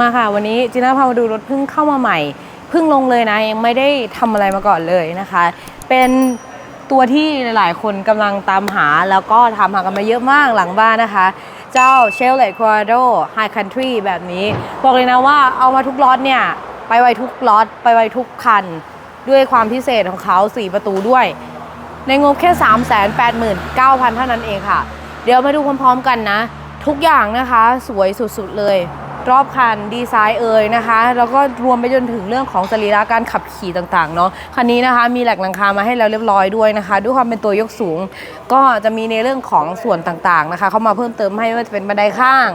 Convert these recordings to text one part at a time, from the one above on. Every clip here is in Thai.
มาค่ะ วันนี้จีน่าพามาดูรถเพิ่งเข้ามาใหม่เพิ่งลงเลยนะยังไม่ได้ทำอะไรมาก่อนเลยนะคะ เป็นตัวที่หลาย ๆ คนกำลังตามหาแล้วก็ทำหากันมาเยอะมากหลังบ้านนะคะ เจ้า c h e v r o l e t Colorado High Country แบบนี้ บอกเลยนะว่าเอามาทุกล็อตเนี่ย ไปไวทุกล็อตไปไวทุกคัน ด้วยความพิเศษของเขา 4 ประตูด้วย ในงบแค่ 389,000 เท่านั้นเองค่ะ เดี๋ยวมาดูพร้อม ๆ กันนะ ทุกอย่างนะคะสวยสุด ๆ เลย รอบคันดีไซน์เอ่ยนะคะ แล้วก็รวมไปจนถึงเรื่องของสรีระการขับขี่ต่างๆเนาะคันนี้นะคะมีแหลกหลังคามาให้แล้วเรียบร้อยด้วยนะคะ ด้วยความเป็นตัวยกสูง ก็จะมีในเรื่องของส่วนต่างๆนะคะ เข้ามาเพิ่มเติมให้ว่าจะเป็นบันไดข้าง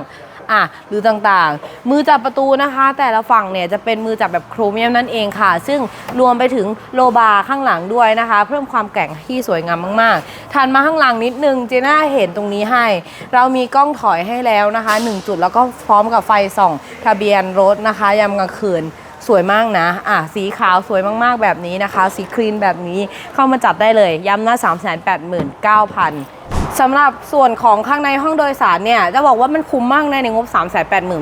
อะหรือต่างๆ มือจับประตูนะคะ แต่ละฝั่งเนี่ยจะเป็นมือจับแบบโครเมียมนั่นเองค่ะ ซึ่งรวมไปถึงโลบาร์ข้างหลังด้วยนะคะ เพิ่มความแกร่งที่สวยงามมากๆถัดมาข้างหลังนิดนึงเจน่าเห็นตรงนี้ให้ เรามีกล้องถอยให้แล้วนะคะ 1 จุดแล้วก็พร้อมกับไฟส่องทะเบียนรถนะคะยามกลางคืนสวยมากนะ อะ สีขาวสวยมากๆแบบนี้นะคะ สีครีนแบบนี้เข้ามาจับได้เลย ย้ำนะ389,000 สำหรับส่วนของข้างในห้องโดยสารเนี่ย จะบอกว่ามันคุ้มมากในในงบ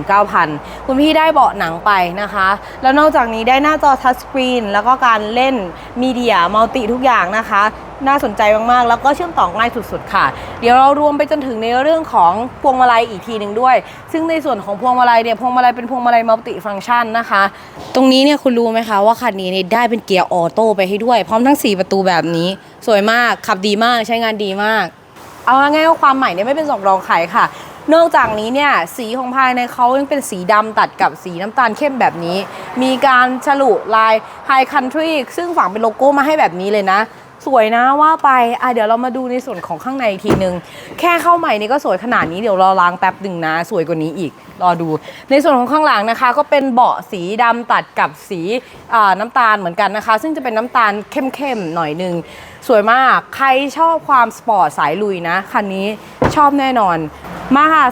389,000 คุณพี่ได้เบาะหนังไปนะคะ แล้วนอกจากนี้ได้หน้าจอทัชสกรีนแล้วก็การเล่นมีเดียมัลติทุกอย่างนะคะ น่าสนใจมาก ๆ แล้วก็เชื่อมต่อง่ายสุด ๆ ค่ะ เดี๋ยวเรารวมไปจนถึงในเรื่องของพวงมาลัยอีกทีหนึ่งด้วย ซึ่งในส่วนของพวงมาลัยเนี่ยพวงมาลัยเป็นพวงมาลัยมัลติฟังก์ชันนะคะ ตรงนี้เนี่ยคุณรู้ไหมคะว่าคันนี้เนี่ยได้เป็นเกียร์ออโต้ไปให้ด้วย พร้อมทั้ง 4 ประตูแบบนี้ สวยมากขับดีมากใช้งานดีมาก เอาง่ายๆว่าความใหม่เนี่ยไม่เป็นสองรองใครค่ะ นอกจากนี้เนี่ยสีของภายในเขายังเป็นสีดำตัดกับสีน้ำตาลเข้มแบบนี้ มีการฉลุลาย High Country ซึ่งฝังเป็นโลโก้มาให้แบบนี้เลยนะ สวยนะว่าไปอะเดี๋ยวเรามาดูในส่วนของข้างในอีกทีนึง แค่เข้าใหม่นี่ก็สวยขนาดนี้เดี๋ยวรอล้างแป๊บหนึ่งนะ สวยกว่านี้อีก รอดู ในส่วนของข้างหลังนะคะ ก็เป็นเบาะสีดำตัดกับสีน้ำตาลเหมือนกันนะคะ ซึ่งจะเป็นน้ำตาลเข้มๆหน่อยหนึง สวยมากใครชอบความสปอร์ตสายลุยนะคันนี้ชอบแน่นอน มาค่ะ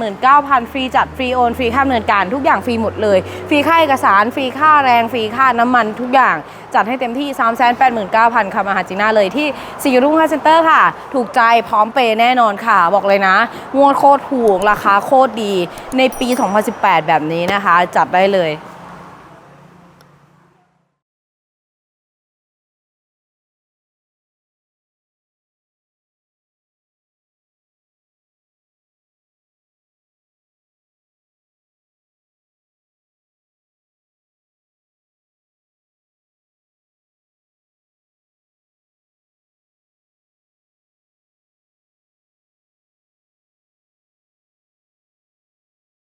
389,000 ฟรีจัด ฟรีโอน ฟรีค่าดำเนินการ ทุกอย่างฟรีหมดเลย ฟรีค่าเอกสาร ฟรีค่าแรง ฟรีค่าน้ำมันทุกอย่าง จัดให้เต็มที่ 389,000ค่ะมาหาจีน่าเลยที่สีรุ่งค่าเซ็นเตอร์ค่ะ ถูกใจพร้อมเปย์แน่นอนค่ะ บอกเลยนะงวดโคตรถูก ราคาโคตรดี ในปี 2018 แบบนี้นะคะ จัดได้เลย